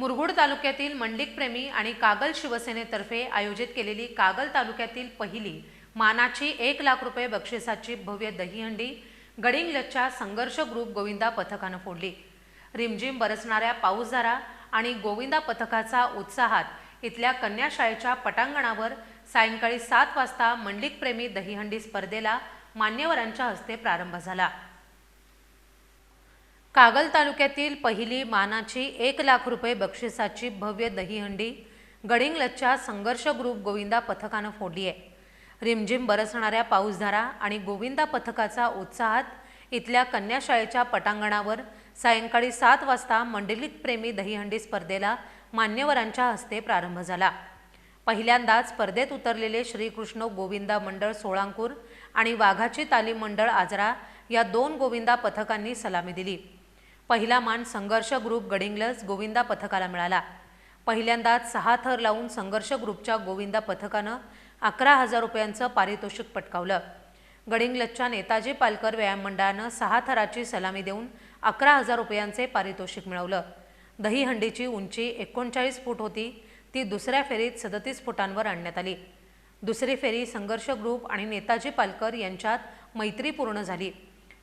मुरगुड तालुक्यातील मंडिक प्रेमी आणि कागल शिवसेनेतर्फे आयोजित केलेली कागल तालुक्यातील पहिली मानाची एक लाख रुपये बक्षिसाची भव्य दहीहंडी गडिंगलच्या संघर्ष ग्रुप गोविंदा पथकानं फोडली. रिमझिम बरसणाऱ्या पाऊसधारा आणि गोविंदा पथकाचा उत्साहात इथल्या कन्या शाळेच्या पटांगणावर सायंकाळी सात वाजता मंडिक प्रेमी दहीहंडी स्पर्धेला मान्यवरांच्या हस्ते प्रारंभ झाला. कागल तालुक्यातील पहिली मानाची एक लाख रुपये बक्षिसाची भव्य दहीहंडी गडिंग्लजच्या संघर्ष ग्रुप गोविंदा पथकानं फोडली आहे. रिमझिम बरसणाऱ्या पाऊसधारा आणि गोविंदा पथकाचा उत्साहात इथल्या कन्याशाळेच्या पटांगणावर सायंकाळी सात वाजता मंडलिक प्रेमी दहीहंडी स्पर्धेला मान्यवरांच्या हस्ते प्रारंभ झाला. पहिल्यांदाच स्पर्धेत उतरलेले श्रीकृष्ण गोविंदा मंडळ सोळांकूर आणि वाघाची तालीम मंडळ आजरा या दोन गोविंदा पथकांनी सलामी दिली. पहिला मान संघर्ष ग्रुप गडिंग्लज गोविंदा पथकाला मिळाला. पहिल्यांदाच सहा थर लावून संघर्ष ग्रुपच्या गोविंदा पथकानं अकरा हजार रुपयांचं पारितोषिक पटकावलं. गडिंगलजच्या नेताजी पालकर व्यायाम मंडळानं सहा थराची सलामी देऊन अकरा हजार रुपयांचे पारितोषिक मिळवलं. दहीहंडीची उंची एकोणचाळीस फूट होती ती दुसऱ्या फेरीत सदतीस फुटांवर आणण्यात आली. दुसरी फेरी संघर्ष ग्रुप आणि नेताजी पालकर यांच्यात मैत्री पूर्ण झाली.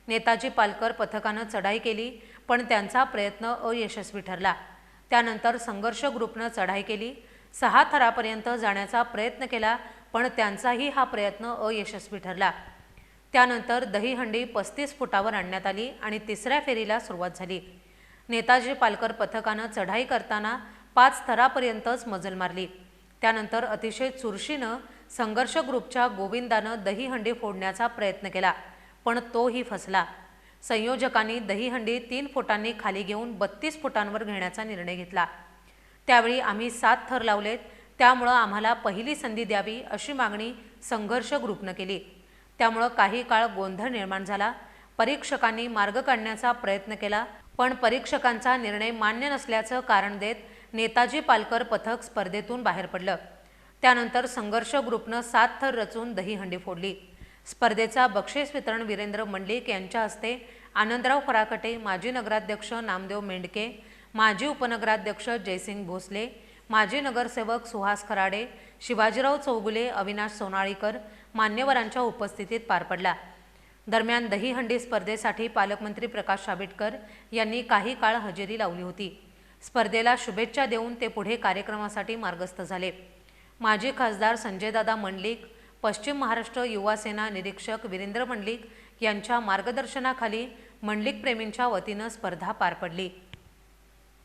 नेताजी पालकर पथकानं चढाई केली पण त्यांचा प्रयत्न अयशस्वी ठरला. त्यानंतर संघर्ष ग्रुपनं चढाई केली. सहा थरापर्यंत जाण्याचा प्रयत्न केला पण त्यांचाही हा प्रयत्न अयशस्वी ठरला. त्यानंतर दहीहंडी पस्तीस फुटावर आणण्यात आली आणि तिसऱ्या फेरीला सुरुवात झाली. नेताजी पालकर पथकानं चढाई करताना पाच थरापर्यंतच मजल मारली. त्यानंतर अतिशय चुरशीनं संघर्ष ग्रुपच्या गोविंदानं दहीहंडी फोडण्याचा प्रयत्न केला पण तोही फसला. संयोजकांनी दहीहंडी तीन फुटांनी खाली घेऊन बत्तीस फुटांवर घेण्याचा निर्णय घेतला. त्यावेळी आम्ही सात थर लावलेत त्यामुळं आम्हाला पहिली संधी द्यावी अशी मागणी संघर्ष ग्रुपनं केली. त्यामुळं काही काळ गोंधळ निर्माण झाला. परीक्षकांनी मार्ग काढण्याचा प्रयत्न केला पण परीक्षकांचा निर्णय मान्य नसल्याचं कारण देत नेताजी पालकर पथक स्पर्धेतून बाहेर पडलं. त्यानंतर संघर्ष ग्रुपनं सात थर रचून दहीहंडी फोडली. स्पर्धेचा बक्षीस वितरण वीरेंद्र मंडलिक यांच्या हस्ते आनंदराव फराकटे माजी नगराध्यक्ष नामदेव मेंढके माजी उपनगराध्यक्ष जयसिंग भोसले माजी नगरसेवक सुहास खराडे शिवाजीराव चौगुले अविनाश सोनाळीकर मान्यवरांच्या उपस्थितीत पार पडला. दरम्यान दहीहंडी स्पर्धेसाठी पालकमंत्री प्रकाश आंबेडकर यांनी काही काळ हजेरी लावली होती. स्पर्धेला शुभेच्छा देऊन ते पुढे कार्यक्रमासाठी मार्गस्थ झाले. माजी खासदार संजयदादा मंडलिक पश्चिम महाराष्ट्र युवा सेना निरीक्षक वीरेंद्र मंडलिक यांच्या मार्गदर्शनाखाली मंडलिक प्रेमींच्या वतीनं स्पर्धा पार पडली.